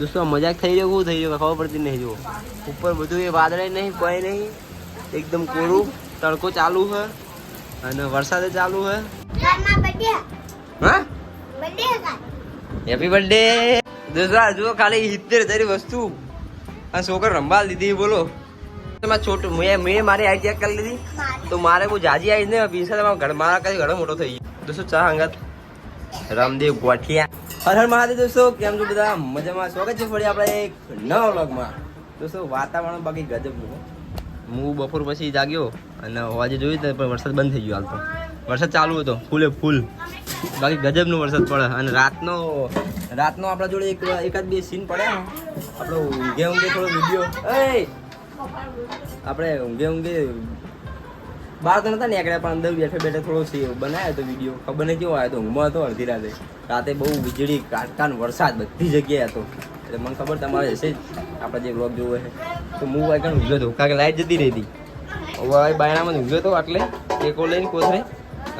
દોસ્તો, મજાક થઈ રહ્યો, શું થઈ રહ્યો ખબર પડતી નહીં જુઓ. ઉપર બધું એ વાદળે નહીં, કોઈ નહીં. એકદમ કોરું, તડકો ચાલુ છે અને વરસાદ ચાલુ છે. હેપી બર્થડે દોસ્તો જુઓ ખાલી સિત્તેર હજારી વસ્તુ. આ છોકરો રંબાલ દીધી, બોલો. છોટું, મેં મેં મારી આઈ કરી લીધી. તો મારે બહુ જાજી આવી ને પીસા મારા ઘર મારા કઈ ઘણો મોટો થઈ ગયો. દોસ્તો, ચા અંગત રામદેવ ગોઠિયા. હર હર મહાદેવ દોસ્તો, કેમ છો બધા? મજામાં? સ્વાગત છે ફરી આપણે એક નવા વ્લોગમાં. દોસ્તો, વાતાવરણ બાકી ગજબનું હું બપોર પછી જાગ્યો અને આજે જોયું પણ વરસાદ બંધ થઈ ગયો હાલ તો. વરસાદ ચાલુ હતો, ફૂલે ફૂલ. બાકી ગજબનો વરસાદ પડે અને રાતનો રાતનો આપણા જોડે એક એકાદ બે સીન પડ્યા આપણો ઊંઘે ઊંઘે થોડો વીડિયો એ! આપણે ઊંઘે ઊંઘે બહાર તો નતા નીકળ્યા, પણ અંદર બેઠે બેઠે થોડો સી બનાવ્યો તો વીડિયો ખબર નહીં કેવો આવ્યો તો ઊંઘમાં હતો અડધી રાતે. રાતે બહુ વીજળી કાટકાન વરસાદ, બધી જગ્યાએ હતો. એટલે મને ખબર તમારે હશે જ. આપણે જે બ્લોગ જોવો છે. તો હું ભાઈ કાંઈ ઊંઘ્યો હતો કારણ કે લાઈટ જતી રહી હતી. હવે બાયણામાં ઊંઘ્યો હતો એટલે ટેકો લઈને કોથરે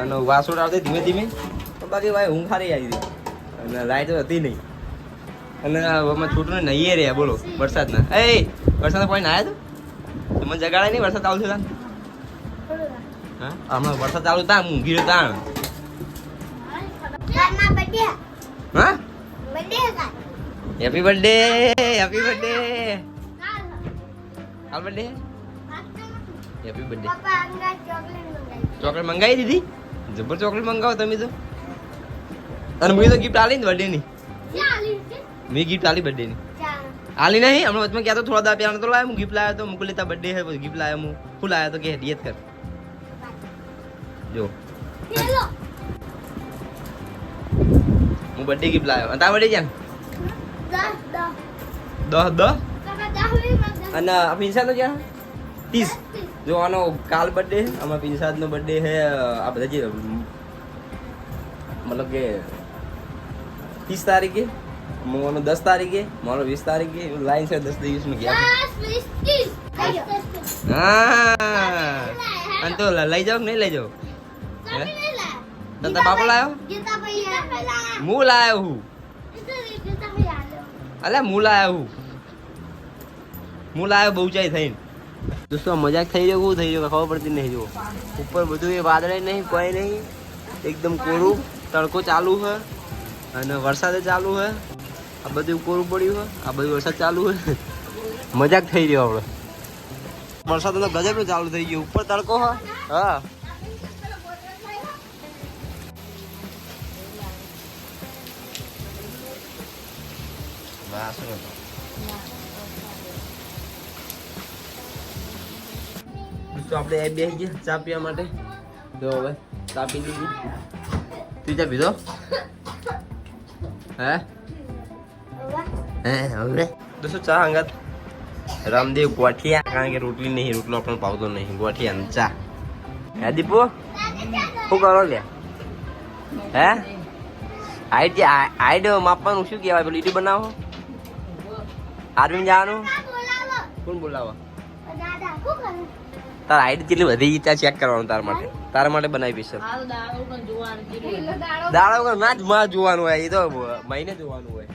અને વાસોડ આવતી ધીમે ધીમે. બાકી ભાઈ ઊંઘ સારી આવી હતી અને લાઈટ હતી નહીં અને આમાં છૂટું નહીં રહ્યા, બોલો, વરસાદના. એ, વરસાદના પાણી નાયા તો? મને જગાડે નહીં વરસાદ આવશે થયો હા હમણાં વરસાદ ચાલુ થાય, હું ઊંઘી રહ્યો તાણ હા? હેપી બર્થડે હેપી બર્થડે હાલ બર્થડે હેપી બર્થડે ચોકલેટ મંગાવી દીધી? જબર ચોકલેટ મંગાવો તમે તો. અને મેં તો ગિફ્ટ આલી ને બર્થડે ની. મેં ગિફ્ટ આલી બર્થડે ની. આલી નહીં, હમણાં વચમાં ક્યાં તો થોડા દા પહેલા તો લાવ્યો, હું ગિફ્ટ લાવ્યો તો મુકુલ લેતા બર્થડે હે ગિફ્ટ લાવ્યો હું. શું લાવ્યો તો કે, હેડિયત કર. જો. હું બર્થડે ગિફ્ટ લાવ્યો. તારા બર્થડે ક્યાં? દસ દસ. અને આ પિન્સાદ નો ક્યાં? ત્રીસ. જો આનો કાલ બર્થડે આમાં પિન્સાદ નો બર્થડે છે આ બધા જે મતલબ કે ત્રીસ તારીખે મોનો દસ તારીખે મારો વીસ તારીખે લાઈન છે દસ દિવસનું ગયા હા. અને તો લઈ જાવ કે નહીં લઈ જાવ હે? તને તારા બાપો લાયો? હું લાયો હું? અલે હું લાયો હું? હું લાયો બહુ ચાઈ થઈને. દોસ્તો મજાક થઈ રહ્યો શું થઈ રહ્યો ખબર પડતી નહીં જો ઉપર બધું એ વાદળે નહીં કોઈ નહીં. એકદમ કોરું તડકો ચાલુ છે અને વરસાદ ચાલુ છે આ બધું કોરું પડ્યું છે આ બધું વરસાદ ચાલુ છે મજાક થઈ રહ્યો આપણે વરસાદ તો ગજબ ચાલુ થઈ ગયું. ઉપર તડકો હા. હા. તો આપણે એ બે ગયા ચા પીવા માટે. જો હવે ચા પી લીધી. તું ચા પીધો? હે? હે, હવે? દોસ્તો ચા અંગત? રામદેવ ગોઠિયા. કારણ કે રોટલી નહીં, રોટલો આપણને પાવતો નહીં. ગોઠિયા ને ચા. હે, દીપુ? શું કરો લે હે? જે હાઈટ માપવાનું શું કહેવાય? પેલું ઈડી બનાવો. આર્મી જવાનું? કોણ બોલાવો? તારા શું હાઈટ કેટલી વધી ગઈ ત્યાં ચેક કરવાનું તારા માટે? તારા માટે બનાવી પીશે દાડા વગર ના જ માં જોવાનું હોય એ તો મહિને જોવાનું હોય.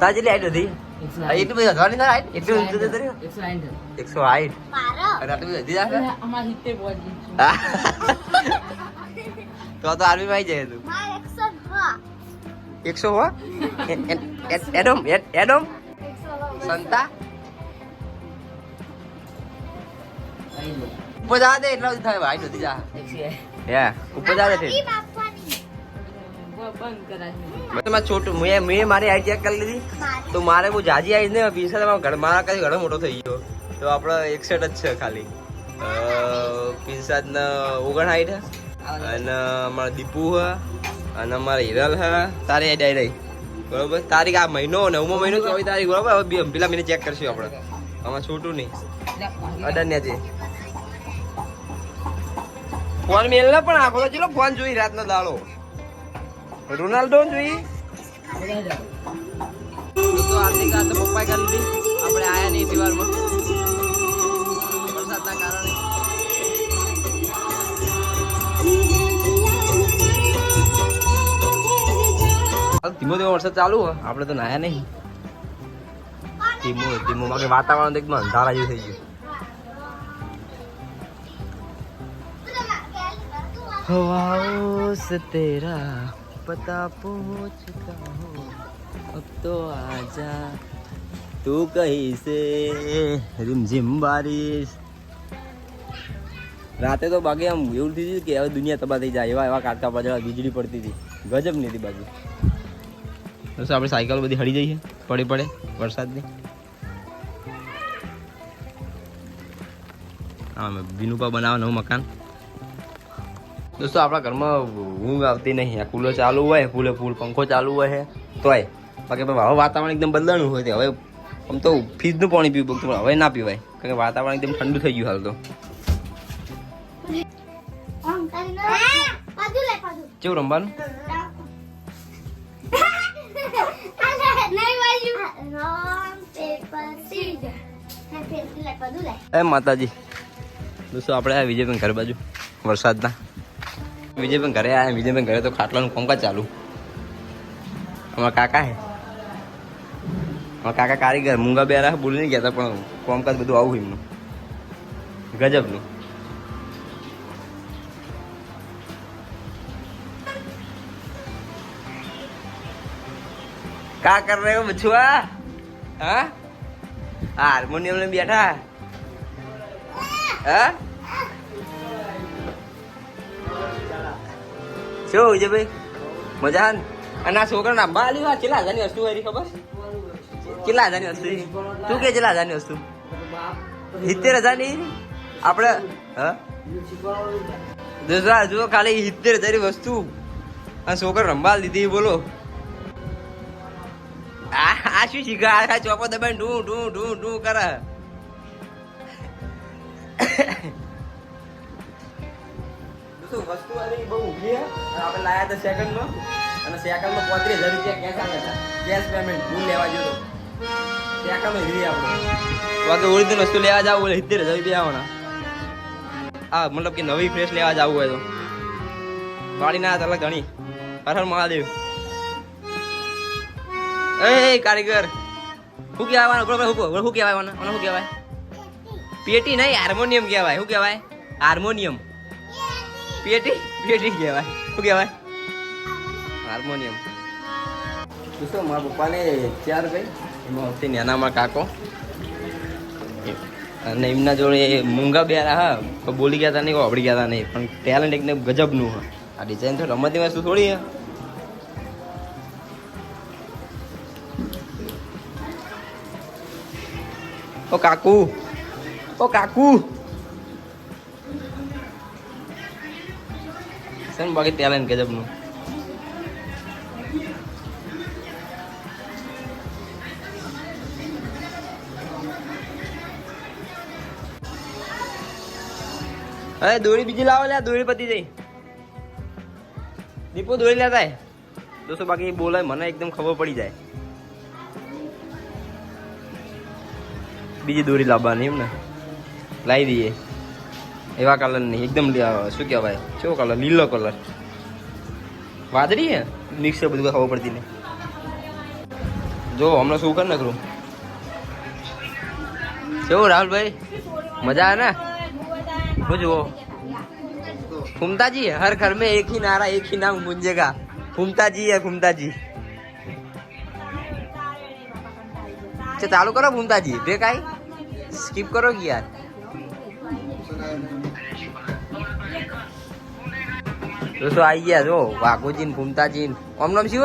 તાર જેટલી હાઈટ વધી હા, એટલી બધી વધવાની તાર હાઈટ એટલી ઊંચી જતી એકસો હાઈટ અને આટલી બધી વધી જશે તો તો આર્મી માં આવી જાય તું. એકસો હો. Adam Adam. સંતા. ઉપર જા દે એટલા સુધી થાય. હાઈટ વધી જા. હે ઉપર જા દે ઈ બાપવાની. તમારે છોટું મેં મેં મારી આઈ કરી લીધી. તો મારે બહુ જાજી આવી ને પીસા તમારા ઘર મારા કઈ ઘણો મોટો થઈ ગયો. તો આપણે એકસઠ જ છે ખાલી. પીસાદ ને ઓગણસાઠ અને અમારા દીપુ હ. અને અમારે હિરલ હા તારે આઈ રહી. બરોબર? તારીખ આ મહિનો નવમો મહિનો ચોવીસ તારીખ બરોબર? હવે બે- પેલા મહિને ચેક કરશું આપણે. આમાં છૂટું નહીં. અડન્યા ફોન મેલ ને પણ આખો તો ચલો ફોન જોઈ રાતનો દાડો. રોનાલ્ડો જોઈ. તો આર્થિક આ તો પપ્પાએ કરી આપણે આયા નહીં દિવારમાં ધીમો ધીમો વરસાદ ચાલુ હોય આપણે તો નાયા નહીં. ધીમો ધીમો બાકી વાતાવરણ એકદમ અંધારા જેવું થઈ ગયું. હવાઓ તેરા પતા પહોંચ હો. અબ તો આજા. તું કહી છે રીમઝીમ બારીશ. રાતે તો બાકી આમ એવું થઈ ગયું કે હવે દુનિયા તબાહ થઈ જાય. એવા એવા કાટકા પાછળ વીજળી પડતી હતી. ગજબ નહીં હતી બાકી દોસ્તો આપણે સાયકલ બધી હળી જઈએ પડી પડે વરસાદની. હા મેં વિનુપા બનાવે નવું મકાન. દોસ્તો આપણા ઘરમાં ઊંઘ આવતી નહીં. આ કુલર ચાલુ હોય ફૂલે ફૂલ પંખો ચાલુ હોય છે. તોય બાકી હવે વાતાવરણ એકદમ બદલાણું હોય તે હવે આમ તો ફ્રીજનું પાણી પીવું પડતું હવે ના પીવાય. કારણ કે વાતાવરણ એકદમ ઠંડુ થઈ ગયું હાલ તો. કેવું રમવાનું? એ માતાજી. દોસ્તો, આપણે આ વિજયભાઈ ઘર બાજુ, વરસાદના. વિજયભાઈ ઘરે આવ્યા વિજયભાઈ ઘરે તો ખાટલાનું પંખા ચાલુ. અમારા કાકા હે. અમારા કાકા કારીગર મૂંગા બેરા બોલી નહીં ગયા પણ કોમકાજ બધું આવું એમનું. ગજબનું. કા કર રહે હો બછુआ હા? હાર્મોનિયમ ને બેઠા? હા? શું, વિજયભાઈ? મજા ને? અને આ છોકરા ના બાલી વાત કેટલા હજારની વસ્તુ હોય ખબર? કેટલા હજારની વસ્તુ છે? તું કે કેટલા હજારની વસ્તુ? સિત્તેર હજારની? આપણે, હા? જુઓ ખાલી સિત્તેર હજારની વસ્તુ. આ છોકરો રંબાલ દીધી, બોલો. આ શું શીખા આ ચોપો દબાઈ ઢું ઢું ઢું ઢું કરે. શું વસ્તુ આવી બહુ ઊભી છે આપણે લાયા હતા સેકન્ડમાં અને સેકન્ડમાં પોત્રીસ હજાર રૂપિયા કેશ આવ્યા હતા કેશ પેમેન્ટ લેવા ગયો સેકન્ડમાં હીરી આપણે. બાકી ઓરિજિનલ વસ્તુ લેવા જાવ બોલે સિત્તેર હજાર રૂપિયા આવવાના. હા મતલબ કે નવી ફ્રેશ લેવા જવું હોય તો. વાળી ના ચાલે ઘણી હર હર મહાદેવ. એ કારીગર. શું કહેવાય બરોબર શું કહો શું કહેવાય મને શું કહેવાય? પેટી નહીં હાર્મોનિયમ કહેવાય. શું કહેવાય? હાર્મોનિયમ. પેટી પેટી કહેવાય. શું કહેવાય? હાર્મોનિયમ. શું મારા પપ્પાને ચાર ભાઈ એમાં નાનામાં કાકો. અને એમના જોડે મૂંગા બેરા હા બોલી ગયા હતા નહીં આવડી ગયા હતા નહીં પણ ટેલેન્ટ એકદમ ગજબનું હા. આ ડિઝાઇન તો રમતની વસ્તુ થોડી હે. ઓ કાકુ ઓ કાકુ સન બાકી ટેલેન્ટ ગજબનું અરે દોરી બીજી લાવો લે દોરી પતી જઈ દીપો દોરી લેતા. દોસ્તો બાકી બોલાય મને એકદમ ખબર પડી જાય બીજી દોરી લાવવાની એમ ને લાવી દઈએ. એવા કલર નહીં એકદમ શું કહેવાય? કેવો કલર લીલો કલર વાદળી હે? મિક્સર બધું ખબર પડતી ને જો, હમણાં શું કર નકરું કેવું રાહુલભાઈ? મજા આવે ને? શું જુઓ. ફૂમતાજી હર ઘર મેં એક હી નારા, એક હી નામ ગુંજેગા. ફૂમતાજી હે, ફૂમતાજી. ચાલુ કરો ફૂમતાજી. બે કાંઈ સ્કીપ કરો કે યાર? દોસ્તો આવી ગયા? જો વાઘોજી ને ભૂમતાજી ઓમ નામ શું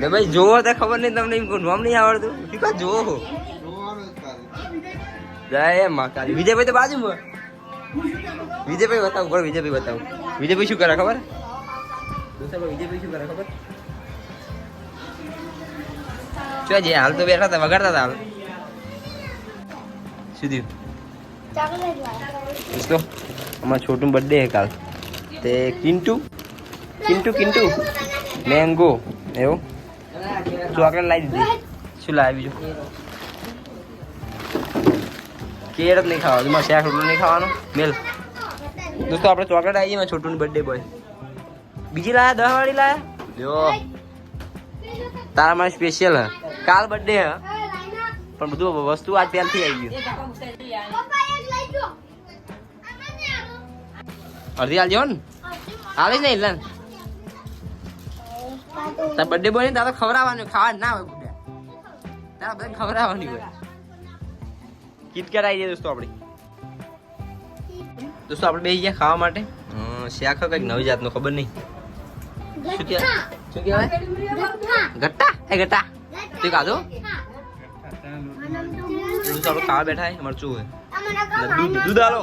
ને ભાઈ, જોવો તો ખબર નહીં તમને નામ નહીં આવડતું. શું કા જોવો જય મા વિજયભાઈ તો બાજુમાં વિજયભાઈ બતાવું વિજયભાઈ બતાવું? વિજયભાઈ શું કરે ખબર વિજયભાઈ શું કરે, ખબર? શું જે હાલ તો બેઠા હતા, વગાડતા હતા હાલ. શું થયું? દોસ્તો, અમારા છોટું બર્થડે હે કાલ. તે કિન્ટુ કિન્ટુ કિન્ટુ, મેંગો, એવું? ચોકલેટ લાવી દીધી. શું લાવી બીજું? કેળ જ નહીં ખાવાનું મારે શેખ રોટલો નહીં ખાવાનું. મેલ. દોસ્તો, આપણે ચોકલેટ આવી ગઈ છોટું બર્થડે બોય બીજી લાયા દસ વાળી લાયા. જો તારા મારી સ્પેશિયલ હે. કાલ બર્થડે હે. પણ બધું વસ્તુ આજ પહેલથી આવી ગયું પપ્પા એક લઈ જો. અડધી હાલ જો ને? હાલે જ નહીં લન તાર બર્થડે બોય તારે ખવડાવવાનું ખાવા ના હોય બુડા તારા બધા ખવડાવવાની હોય. કિટકેટ આવી જાય દોસ્તો આપણી. દોસ્તો આપણે બેસી ગયા ખાવા માટે. હમ, શાક કંઈક નવી જાતનું ખબર નહીં. શું કહેવાય? શું કહેવાય? ગટ્ટા એ ગટ્ટા તે ખાધું દૂધ આપણે ખાવા બેઠા હે મરચું હોય દૂધ- આલો.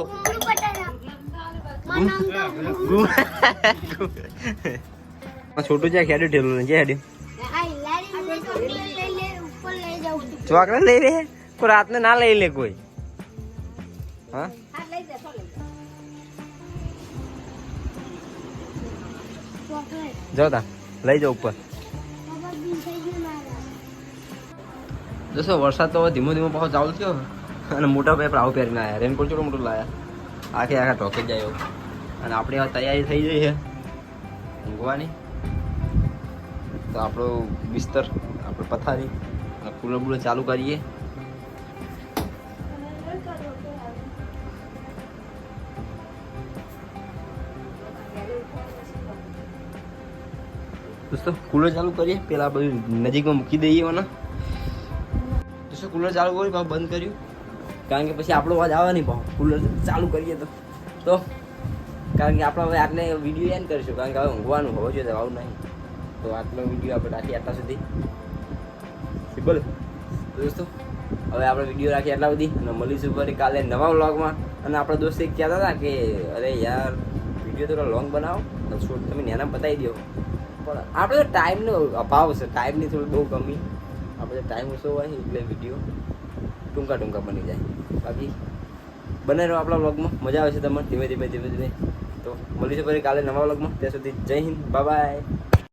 છોટું છે ખેડ્યું ઠેલું છે હેડ્યું ચોકલેટ લઈ લે કોઈ રાતને ના લઈ લે કોઈ હા જાઓ તા લઈ જાઓ ઉપર દોસ્તો વરસાદ તો ધીમો ધીમો પાછો ચાલુ થયો. અને મોટા પેપર આવું પહેરીને આવ્યા રેનકોટ ચોટો મોટું લાયા. આખે આખા ટોકે જાય અને આપણી હવે તૈયારી થઈ ગઈ છે. ઊંઘવાની. તો આપણો બિસ્તર, આપણે પથારી અને કુલર બુલર ચાલુ કરીએ. દોસ્તો, કુલર ચાલુ કરીએ. પેલા બધું નજીકમાં મૂકી દઈએ મને. દોસ્તો કુલર ચાલુ કર્યું પાછું બંધ કર્યું. કારણ કે પછી આપણો અવાજ આવે નહીં ભાવ. કુલર ચાલુ કરીએ તો. તો કારણ કે આપણે હવે આટલે વીડિયો એન્ડ કરીશું. કારણ કે હવે ઊંઘવાનું હોવું જોઈએ આવું નહીં. તો આટલો વીડિયો આપણે રાખીએ આટલા સુધી. સિમ્પલ દોસ્તો હવે આપણે વીડિયો રાખીએ આટલા સુધી અને મળીશું ફરી કાલે નવા વ્લોગમાં અને આપણા દોસ્ત એક કહેતા હતા કે અરે યાર વીડિયો થોડો લોંગ બનાવો તો શૂટ તમે નેના બતાવી દો પણ આપણે ટાઈમનો અભાવ છે ટાઈમની થોડી બહુ કમી. આપણે ટાઈમ ઓછો હોય એટલે વીડિયો ટૂંકા ટૂંકા બની જાય. બાકી બને રહો આપણા વ્લોગમાં મજા આવે છે તમને. ધીમે ધીમે ધીમે ધીમે તો મળીશું ફરી કાલે નવા વ્લોગમાં ત્યાં સુધી જય હિન્દ. બાય